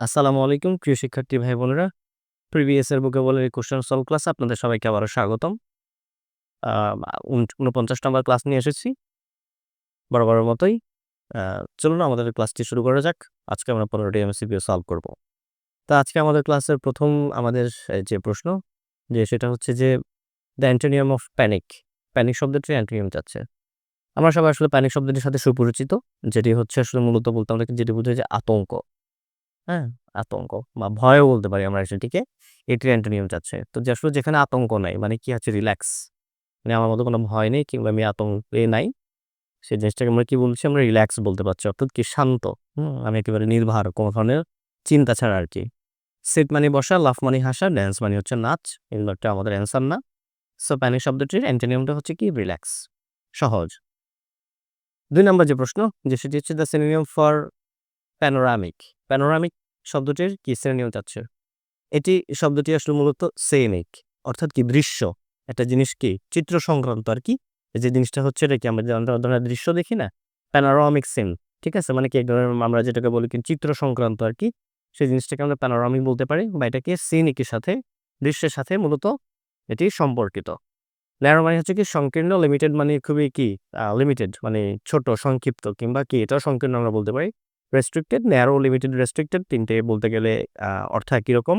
আসসালামু আলাইকুম, প্রিয় শিক্ষার্থী ভাই বোনেরা। প্রিভিয়াস এর ভোকাবুলারি কোশ্চেন সলভ ক্লাস আপনাদের সবাইকে আবারও স্বাগতম। উনপঞ্চাশ নম্বর ক্লাস নিয়ে এসেছি। বরাবরের মতোই। চলুন আমাদের ক্লাসটি শুরু করা যাক। আজকে আমরা পনেরোটি এমসিপিও সলভ করব। তা আজকে আমাদের ক্লাসের প্রথম, আমাদের যে প্রশ্ন, যে সেটা হচ্ছে যে the antonym of panic panic শব্দটি অ্যান্টোনিয়াম যাচ্ছে। আমরা সবাই আসলে প্যানিক শব্দটির সাথে সুপরিচিত, যেটি হচ্ছে আসলে মূলত বলতে আমরা যেটি বুঝি যে আতঙ্ক। হ্যাঁ আতঙ্ক বা ভয়ও বলতে পারি আমরা সেটিকে এটির অ্যান্টোনিয়াম যাচ্ছে। তো যে আসলে যেখানে আতঙ্ক নাই মানে কি আছে রিল্যাক্স। মানে আমার মতো কোনো ভয় নেই কিংবা আমি আতঙ্কে নাই। সেই জিনিসটাকে আমরা কি বলছি, আমরা রিল্যাক্স বলতে পারছি, অর্থাৎ কি শান্ত। হুম, আমি একেবারে নির্ভার, কোনো ধরনের চিন্তা ছাড়া আর কি। সেট মানে বসা লাফ মানে হাসা ড্যান্স মানে হচ্ছে নাচ এগুলো একটা আমাদের অ্যান্সার না। সো প্যানিক শব্দটির অ্যান্টোনিয়ামটা হচ্ছে কি, রিল্যাক্স। সহজ। দুই নম্বর যে প্রশ্ন, যে সেটি হচ্ছে the synonym for panoramic panoramic শব্দটির কি শ্রেণীয় যাচ্ছে? এটি শব্দটি আসলে মূলত সেনিক অর্থাৎ কি দৃশ্য। একটা জিনিস কি? চিত্র সংক্রান্ত আর কি? যে জিনিসটা হচ্ছে এটা কি? আমরা ধরনের দৃশ্য দেখি না? প্যানোরামিক সিন ঠিক আছে? মানে কি এক ধরনের আমরা যেটাকে বলি কি চিত্র সংক্রান্ত আর কি? সেই জিনিসটাকে আমরা প্যানোরামিক বলতে পারি বা এটাকে সিনিকের সাথে, দৃশ্যের সাথে মূলত এটি সম্পর্কিত। ন্যারো মানে হচ্ছে কি সংকীর্ণ লিমিটেড মানে খুবই কি লিমিটেড মানে ছোট, সংক্ষিপ্ত কিংবা কি? এটাও সংকীর্ণ আমরা বলতে পারি। রেস্ট্রিক্টেড ন্যারো লিমিটেড রেস্ট্রিক্টেড তিনটে বলতে গেলে অর্থ একই রকম।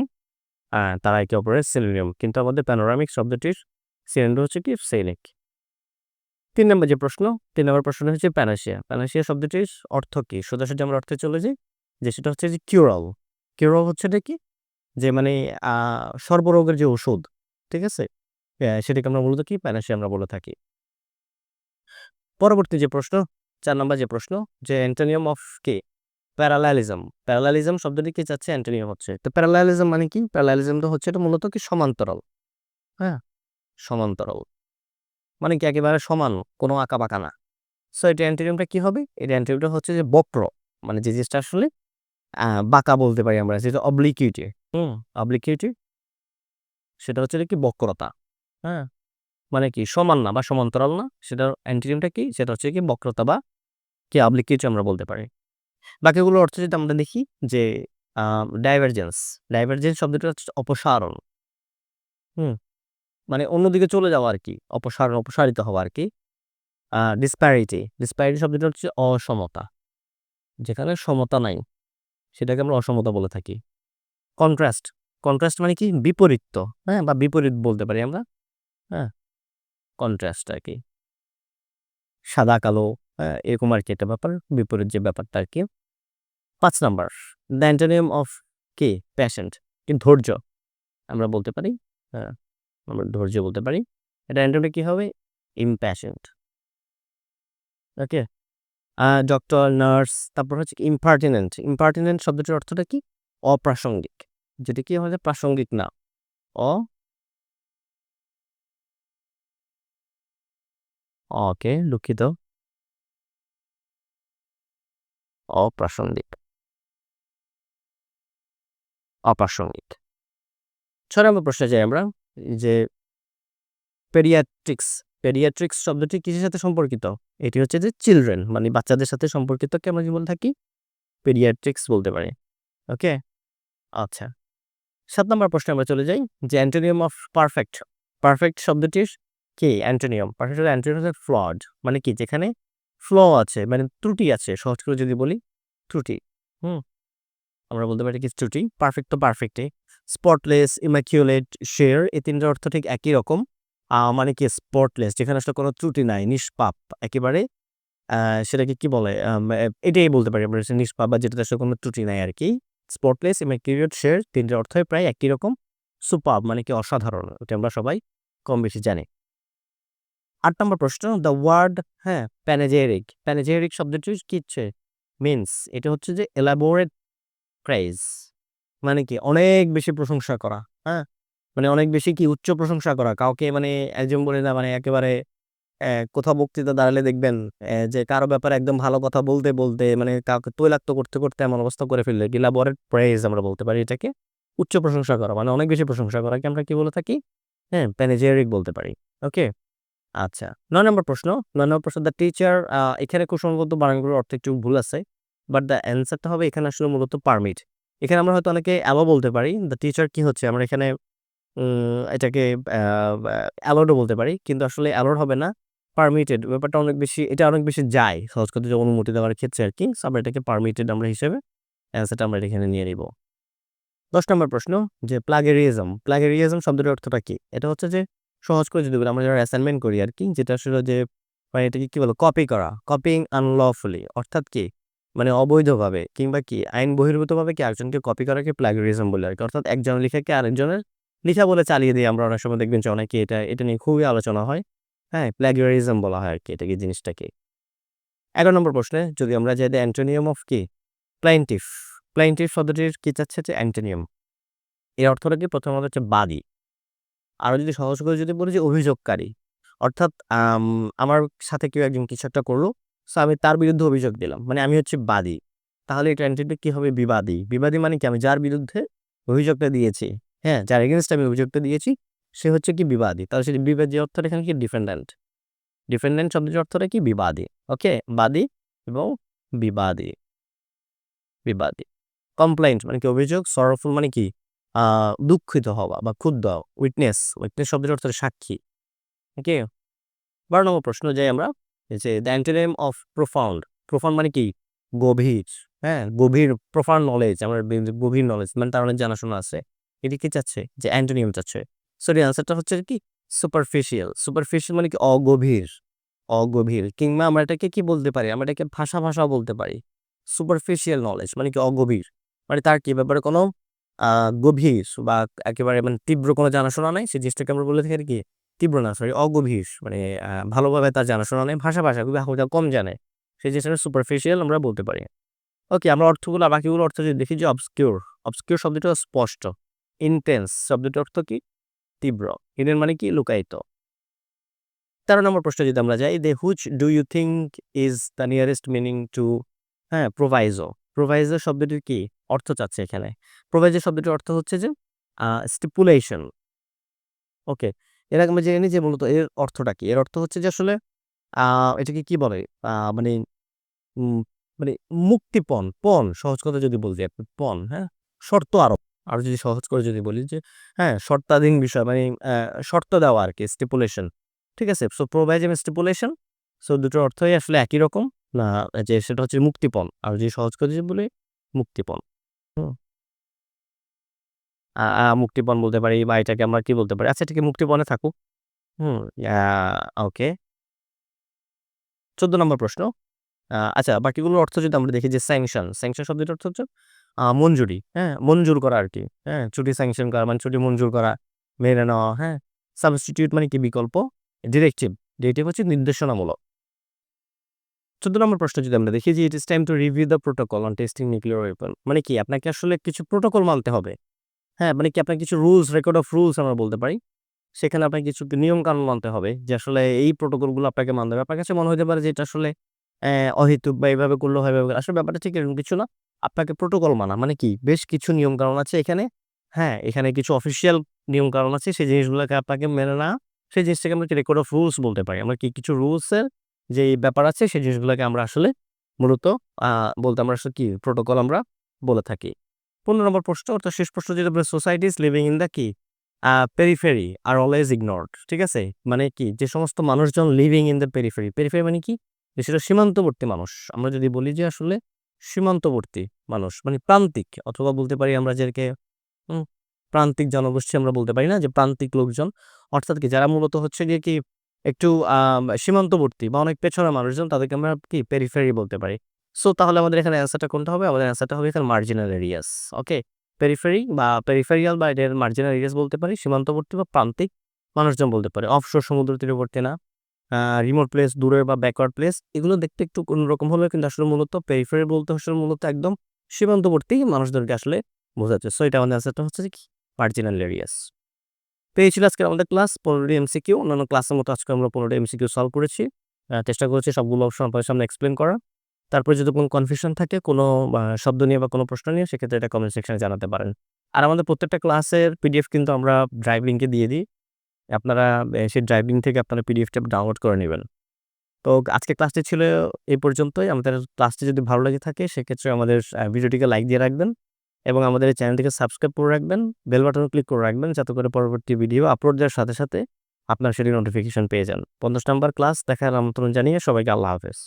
তারা একে অপরের সিনোনিয়াম কিন্তু আমাদের প্যানোরামিক শব্দটির সিনোনিয়াম হচ্ছে কি? সেনিক তিন নম্বর যে প্রশ্ন, তিন নম্বর প্রশ্ন হচ্ছে প্যানাসিয়া প্যানাসিয়া শব্দটির অর্থ কি? সোজাসুজি আমরা অর্থে চলে যাই, যে সেটা হচ্ছে যে কিউরাল কিউরাল হচ্ছে এটা কি? যে মানে সর্বরোগের যে ওষুধ, ঠিক আছে? সেটাকে আমরা মূলত কি? প্যানাসিয়া আমরা বলে থাকি। পরবর্তী যে প্রশ্ন, চার নম্বর যে প্রশ্ন, যে অ্যান্টোনিয়াম অফ কে? প্যারালালিজম। প্যারালালিজম শব্দটি কি চাচ্ছে? অ্যান্টোনিয়াম হচ্ছে। তো প্যারালালিজম মানে কি? প্যারালালিজম তো হচ্ছে এটা মূলত কি? সমান্তরাল। হ্যাঁ? সমান্তরাল। মানে কি? একেবারে সমান, কোনো আঁকা বাঁকা না। সো এটা অ্যান্টোনিয়ামটা কি হবে? এটা অ্যান্টোনিয়ামটা হচ্ছে যে বক্র। মানে যে জিনিসটা আসলে বাঁকা বলতে পারি আমরা যেটা অবলিকিউটি হুম? অবলিকিউটি সেটা হচ্ছে কি? বক্রতা। হ্যাঁ? মানে কি? সমান না বা সমান্তরাল না। সেটার অ্যান্টোনিয়ামটা কি? সেটা হচ্ছে কি? বক্রতা বা কি? অবলিকিউটি আমরা বলতে পারি। বাকিগুলোর অর্থ যদি আমরা দেখি যে ডাইভারজেন্স ডাইভারজেন্স শব্দটা হচ্ছে অপসারণ। হুম মানে অন্যদিকে চলে যাওয়া আর কি অপসারণ, অপসারিত হওয়া আর কি ডিসপ্যারিটি ডিসপ্যারিটি শব্দটা হচ্ছে অসমতা, যেখানে সমতা নাই, সেটাকে আমরা অসমতা বলে থাকি। কন্ট্রাস্ট কন্ট্রাস্ট মানে কি? বিপরীত হ্যাঁ বা বিপরীত বলতে পারি আমরা হ্যাঁ কন্ট্রাস্ট আর কি সাদা, কালো এরকম আর কি একটা ব্যাপার, বিপরীত যে ব্যাপারটা আর কি পাঁচ নাম্বার দ্য অ্যান্টোনিয়াম অফ কে? প্যাশেন্ট ধৈর্য? আমরা বলতে পারি হ্যাঁ আমরা ধৈর্য বলতে পারি। এটা অ্যান্টোনিয়াম কি হবে? ইমপ্যাশেন্ট ওকে ডক্টর নার্স তারপর হচ্ছে ইম্পার্টিনেন্ট ইম্পার্টিনেন্ট শব্দটির অর্থটা কি? অপ্রাসঙ্গিক। যেটা কি আমাদের প্রাসঙ্গিক না। অ? ওকে দুঃখিত অপ্রাসঙ্গিক। অপ্রাসঙ্গিক। ছয় নম্বর প্রশ্নে যাই আমরা, যে পেরিয়াট্রিক্স পেরিয়াট্রিক্স শব্দটি কিসের সাথে সম্পর্কিত? এটি হচ্ছে যে চিলড্রেন মানে বাচ্চাদের সাথে সম্পর্কিত কে আমরা বলে থাকি? পেরিয়াট্রিক্স বলতে পারি। ওকে আচ্ছা। সাত নম্বর প্রশ্নে আমরা চলে যাই, যে অ্যান্টোনিয়াম অফ পারফেক্ট পারফেক্ট শব্দটির কি? অ্যান্টোনিয়াম। পারফেক্ট অ্যান্টোনিয়াম হচ্ছে মানে কি? যেখানে ফ্ল আছে মানে ত্রুটি আছে, সহজ করে যদি বলি, ত্রুটি, হুম? আমরা বলতে পারি কি ত্রুটি? পারফেক্ট তো পারফেক্টে স্পটলেস ইম্যাকিউলেট শেয়ার এই তিনটার অর্থ ঠিক একই রকম। মানে কি স্পটলেস যেখানে আসলে কোনো ত্রুটি নাই, নিষ্পাপ, একেবারে। সেটাকে কি বলে? এটাই বলতে পারি আমরা নিষ্পাপ বা যেটাতে আসলে কোনো ত্রুটি নাই আর কি স্পটলেস ইমাকিউলেট শেয়ার তিনটার অর্থই প্রায় একই রকম। সুপাব মানে কি অসাধারণ, এটা আমরা সবাই কম বেশি জানি। আট নম্বর প্রশ্ন দ্য ওয়ার্ড হ্যাঁ প্যানেজেরিক প্যানেজেরিক শব্দটি কি হচ্ছে? মিনস এটা হচ্ছে যে এলাবোরেট প্রাইজ মানে কি, অনেক বেশি প্রশংসা করা হ্যাঁ মানে অনেক বেশি কি, উচ্চ প্রশংসা করা, কাউকে মানে একজন বলে না মানে একেবারে কোথাও বক্তৃতা দাঁড়ালে দেখবেন যে কারও ব্যাপারে একদম ভালো কথা বলতে বলতে মানে কাউকে তৈলাক্ত করতে করতে এমন অবস্থা করে ফেললে ইলাবোরেট প্রাইজ আমরা বলতে পারি, এটাকে উচ্চ প্রশংসা করা মানে অনেক বেশি প্রশংসা করাকে আমরা কি বলে থাকি? হ্যাঁ প্যানেজেরিক বলতে পারি ওকে আচ্ছা নয় নম্বর প্রশ্ন। নয় নম্বর প্রশ্ন দ্য টিচার এখানে খুব সম্ভবত বানানগুলোর অর্থ একটু ভুল আছে বাট দ্য অ্যান্সারটা হবে এখানে আসলে মূলত পারমিট এখানে আমরা হয়তো অনেকে অ্যালো বলতে পারি দ্য টিচার কি হচ্ছে? আমরা এখানে এটাকে অ্যালোডও বলতে পারি, কিন্তু আসলে অ্যালোড হবে না পারমিটেড ব্যাপারটা অনেক বেশি, এটা অনেক বেশি যায়, সহজ করতে যে অনুমতি দেওয়ার ক্ষেত্রে আর কি। আমরা এটাকে পারমিটেড আমরা হিসেবে অ্যান্সারটা আমরা এখানে নিয়ে নিব। দশ নম্বর প্রশ্ন, যে প্লাগেরিয়াজম প্লাগেরিয়াজম শব্দটির অর্থটা কি? এটা হচ্ছে যে সহজ করে যদি বলি আমরা যারা অ্যাসাইনমেন্ট করি আর কি যেটা আসলে যে মানে এটাকে কি বলো কপি করা। কপিং আনলফুলি অর্থাৎ কি? মানে অবৈধভাবে, কিংবা কি? আইন বহির্ভূতভাবে কি একজনকে কপি করাকে প্লাগেরিজম বলে আর কি অর্থাৎ একজন লেখাকে আরেকজনের লেখা বলে চালিয়ে দিই আমরা অনেক সময় দেখবেন যে, অনেকে এটা এটা নিয়ে খুবই আলোচনা হয়। হ্যাঁ প্লাগিয়ারিজম বলা হয় আর কি এটাকে, জিনিসটাকে। এগারো নম্বর প্রশ্নে যদি আমরা যাই অ্যান্টোনিয়াম অফ কি? প্লাইন্টিফ প্লাইন্টিফ শব্দটির কি চাচ্ছে? যে অ্যান্টোনিয়াম এর অর্থটা কি? প্রথমত হচ্ছে বাদী। আরও যদি সহজ করে যদি বলি যে অভিযোগকারী। অর্থাৎ আমার সাথে কেউ একজন কিছু একটা করল সো আমি তার বিরুদ্ধে অভিযোগ দিলাম। মানে আমি হচ্ছে বাদী। তাহলে এটা অ্যান্টিটি কী হবে বিবাদী? বিবাদী মানে কি? আমি যার বিরুদ্ধে অভিযোগটা দিয়েছি হ্যাঁ যার এগেনস্ট আমি অভিযোগটা দিয়েছি, সে হচ্ছে কি বিবাদী? তাহলে সেটি বিবাদী অর্থটা এখানে কি? ডিফেন্ডেন্ট ডিফেন্ডেন্ট শব্দের অর্থটা কি? বিবাদী। ওকে বাদী এবং বিবাদী। বিবাদী। কমপ্লেন্ট মানে কি? অভিযোগ? সরফুল মানে কি? দুঃখিত হওয়া বা ক্ষুদ্র উইটনেস উইটনেস শব্দের অর্থ সাক্ষী ওকে বারো নম্বর প্রশ্ন যাই আমরা যে the antonym of profound profound মানে কি? গভীর হ্যাঁ? গভীর প্রোফাউন্ড নলেজ আমার গভীর নলেজ মানে তার অনেক জানাশোনা আছে। এটি কি চাচ্ছে? যে অ্যান্টোনিয়াম চাচ্ছে। সরি আনসারটা হচ্ছে কি? সুপারফিশিয়াল সুপারফিশিয়াল মানে কি? অগভীর অগভীর, কিংবা আমরা এটাকে কি বলতে পারি? আমরা এটাকে ভাষা ভাষাও বলতে পারি। সুপারফিশিয়াল নলেজ মানে কি? অগভীর মানে তার কি? ব্যাপারে কোনো গভীর বা একেবারে মানে তীব্র কোনো জানাশোনা নাই। সেই জিনিসটাকে আমরা বলে থাকি কি তীব্র না সরি অগভীর। মানে ভালোভাবে তার জানাশোনা নেই। ভাষা ভাষা খুবই কম জানে। সেই জিনিসটা সুপারফিশিয়াল আমরা বলতে পারি। ওকে আমরা অর্থগুলো বাকিগুলো অর্থ যদি দেখি যে অবসকিউর অবসকিউর শব্দটা স্পষ্ট ইন্টেন্স শব্দটির অর্থ কি? তীব্র। হিডেন মানে কি? লুকায়িত। তেরো নম্বর প্রশ্ন যদি আমরা যাই the which do you think is the nearest meaning to হ্যাঁ প্রোভাইজো প্রোভাইজো শব্দটির কি? অর্থ চাচ্ছে এখানে। প্রোভাইজো শব্দটির অর্থ হচ্ছে যে স্টিপুলেশন ওকে, এর আগে আমরা জেনে নিই যে মূলত এর অর্থটা কি। এর অর্থ হচ্ছে যে আসলে এটাকে কি বলে? মানে মানে মুক্তিপণ, পণ, সহজ কথা যদি বলছি পণ হ্যাঁ? শর্ত আরোপ। আরও যদি সহজ করে যদি বলি যে হ্যাঁ শর্তাধীন বিষয় মানে শর্ত দেওয়া আর কি স্টিপুলেশন ঠিক আছে? সো প্রোভাইজ এবং স্টিপুলেশন সো দুটোর অর্থই আসলে একই রকম। না, যে সেটা হচ্ছে মুক্তিপণ। আর যদি সহজ করে যদি বলি, মুক্তিপণ। হুম। মুক্তিপণ বলতে পারি বা এটাকে আমরা কি বলতে পারি? আচ্ছা এটাকে মুক্তিপণে থাকুক। হুম ওকে। চোদ্দ নম্বর প্রশ্ন। আচ্ছা বাকিগুলোর অর্থ যদি আমরা দেখি যে স্যাংশন স্যাংশন শব্দটির অর্থ হচ্ছে মঞ্জুরি হ্যাঁ মঞ্জুর করা আর কি হ্যাঁ ছুটি স্যাংশন করা মানে ছুটি মঞ্জুর করা, মেনে নেওয়া হ্যাঁ সাবস্টিটিউট মানে কি? বিকল্প ডিরেক্টিভ ডিরেক্টিভ হচ্ছে নির্দেশনামূলক। চোদ্দ নম্বর প্রশ্ন যদি আমরা দেখি যে it is time to review the protocol on testing nuclear weapon মানে কি আপনাকে আসলে কিছু প্রোটোকল মানতে হবে? হ্যাঁ মানে কি আপনার কিছু রুলস রেকর্ড অফ রুলস আমরা বলতে পারি? সেখানে আপনাকে কিছু নিয়ম কানুন মানতে হবে যে, আসলে এই প্রোটোকলগুলো আপনাকে মানতে হবে। আপনার কাছে মনে হতে পারে যে, এটা আসলে অহেতুক বা এইভাবে করলে হয় আসলে ব্যাপারটা ঠিক এরকম কিছু না। আপনাকে প্রোটোকল মানা মানে কি? বেশ কিছু নিয়ম কানুন আছে এখানে। হ্যাঁ এখানে কিছু অফিসিয়াল নিয়ম কানুন আছে। সেই জিনিসগুলোকে আপনাকে মেনে না সেই জিনিসটাকে আমরা রেকর্ড অফ রুলস বলতে পারি? আমরা কি কিছু রুলসের যে ব্যাপার আছে, সেই জিনিসগুলোকে আমরা আসলে মূলত বলতে আমরা আসলে কি প্রোটোকল আমরা বলে থাকি। পনেরো নম্বর প্রশ্ন, অর্থাৎ শেষ প্রশ্ন যেটা বলে সোসাইটিস লিভিং ইন দ্য কি পেরিফেরি আর অলওয়েজ ইগনোরড ঠিক আছে? মানে কি, যে সমস্ত মানুষজন living in the periphery periphery মানে কি? সেটা সীমান্তবর্তী মানুষ। আমরা যদি বলি যে আসলে সীমান্তবর্তী মানুষ মানে প্রান্তিক, অথবা বলতে পারি আমরা যেকে প্রান্তিক জনগোষ্ঠী আমরা বলতে পারি না, যে প্রান্তিক লোকজন। অর্থাৎ কি, যারা মূলত হচ্ছে গিয়ে কি একটু সীমান্তবর্তী বা অনেক পেছনে মানুষজন তাদেরকে আমরা কি পেরিফেরি বলতে পারি। সো তাহলে আমাদের এখানে অ্যান্সারটা কোনটা হবে? আমাদের অ্যান্সারটা হবে এখানে মার্জিনাল এরিয়াস ওকে পেরিফেরি বা পেরিফেরিয়াল বা এদের মার্জিনাল এরিয়াস বলতে পারি, সীমান্তবর্তী বা প্রান্তিক মানুষজন বলতে পারে। অফশোর সমুদ্র তীরবর্তী না। রিমোট প্লেস দূরের বা ব্যাকওয়ার্ড প্লেস এগুলো দেখতে একটু অন্যরকম হলেও কিন্তু আসলে মূলত পেরিফেরি বলতে আসলে মূলত একদম সীমান্তবর্তী মানুষদেরকে আসলে বোঝাচ্ছে। সো এটা আমাদের অ্যান্সারটা হচ্ছে কি? মার্জিনাল এরিয়াস পেয়েছিল আজকে আমাদের ক্লাস, পনেরোটি এমসিকিউ অন্যান্য ক্লাসের মতো আজকে আমরা পনেরোটি এমসিকিউ সলভ করেছি। চেষ্টা করেছি সবগুলো অপশন আপনাদের সামনে এক্সপ্লেন করা তারপরে যদি কোনো কনফিউশন থাকে, কোনো শব্দ নিয়ে বা কোনো প্রশ্ন নিয়ে, সেক্ষেত্রে এটা কমেন্ট সেকশনে জানাতে পারেন। আর আমাদের প্রত্যেকটা ক্লাসের পিডিএফ কিন্তু আমরা ড্রাইভ লিঙ্কে দিয়ে দিই। আপনারা সেই ড্রাইভ লিঙ্ক থেকে আপনারা পিডিএফটা ডাউনলোড করে নেবেন। তো আজকে ক্লাসটি ছিল এই পর্যন্তই। আমাদের ক্লাসটি যদি ভালো লেগে থাকে, সেক্ষেত্রে আমাদের ভিডিওটিকে লাইক দিয়ে রাখবেন। এবং আমাদের এই চ্যানেলটিকে সাবস্ক্রাইব করে রাখবেন, বেল বাটন ক্লিক করে রাখবেন যাতে করে পরবর্তী ভিডিও আপলোড দেওয়ার সাথে সাথে আপনার সেটি নোটিফিকেশন পেয়ে যান। পঞ্চাশ নাম্বার ক্লাস দেখার আমন্ত্রণ জানিয়ে সবাইকে আল্লাহ হাফেজ।